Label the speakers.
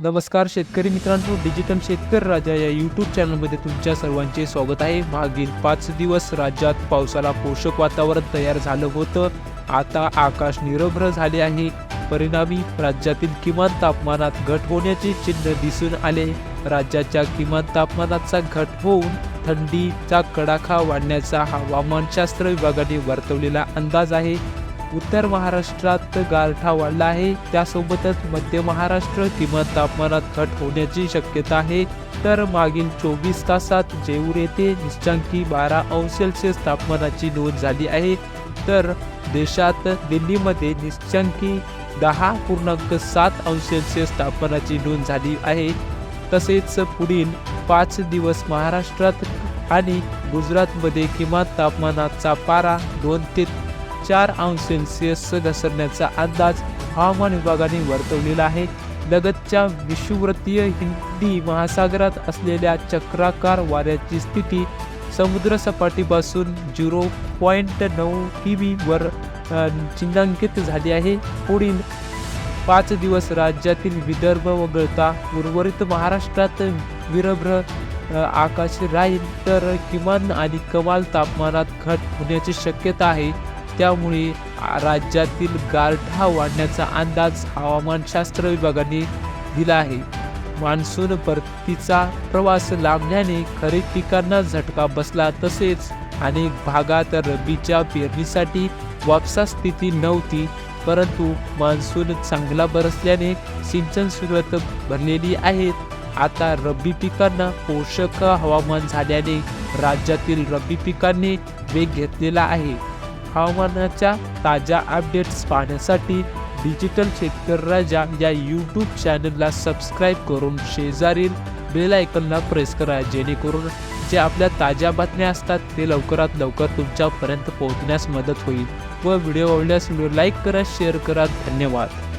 Speaker 1: नमस्कार शेतकरी मित्रांनो डिजिटल शेतकरी राजा या यूट्यूब चॅनलमध्ये तुमच्या सर्वांचे स्वागत आहे. मागील पाच दिवस राज्यात पावसाला पोषक वातावरण तयार झालं होतं. आता आकाश निरभ्र झाले आहे. परिणामी राज्यातील किमान तापमानात घट होण्याचे चिन्ह दिसून आले. राज्याच्या किमान तापमानाचा घट होऊन थंडीचा कडाखा वाढण्याचा हवामानशास्त्र विभागाने वर्तवलेला अंदाज आहे. उत्तर महाराष्ट्रात गारठा वाढला आहे. त्यासोबतच मध्य महाराष्ट्र किमान तापमानात घट होण्याची शक्यता आहे. तर मागील चोवीस तासात जेऊर येथे निश्चांकी बारा अंश सेल्सिअस तापमानाची नोंद झाली आहे. तर देशात दिल्लीमध्ये निश्चांकी दहा पूर्णांक सात अंश सेल्सिअस तापमानाची नोंद झाली आहे. तसेच पुढील पाच दिवस महाराष्ट्रात आणि गुजरातमध्ये किमान तापमानाचा पारा दोन ते चार अंश सेल्सिअस घसरण्याचा अंदाज हवामान विभागाने वर्तवलेला आहे. लगतच्या विषुवृत्तीय हिंदी महासागरात असलेल्या चक्राकार वाऱ्याची स्थिती समुद्र सपाटीपासून झिरो पॉईंट नऊ वर चिन्हांकित झाली आहे. पुढील पाच दिवस राज्यातील विदर्भ वगळता उर्वरित महाराष्ट्रात विरभ्र आकाश राहील तर किमान आणि कमाल तापमानात घट होण्याची शक्यता आहे. त्यामुळे राज्यातील गारठा वाढण्याचा अंदाज हवामानशास्त्र विभागाने दिला आहे. मान्सून परतीचा प्रवास लांबल्याने खरीप पिकांना झटका बसला तसेच अनेक भागात रब्बीच्या पेरणीसाठी वापसा स्थिती नव्हती परंतु मान्सून चांगला बरसल्याने सिंचन सुरत भरलेली आहेत आता रब्बी पिकांना पोषक हवामान झाल्याने राज्यातील रब्बी पिकांनी वेग घेतलेला आहे. हवामानाच्या ताज्या अपडेट्स पाहण्यासाठी डिजिटल शेतकरी राजा या यूट्यूब चॅनलला सबस्क्राईब करून शेजारील बेल आयकॉनला प्रेस करा जेणेकरून जे आपल्या ताज्या बातम्या असतात ते लवकरात लवकर तुमच्यापर्यंत पोहोचण्यास मदत होईल. व व्हिडिओ आवडल्यास व्हिडिओ लाईक करा शेअर करा. धन्यवाद.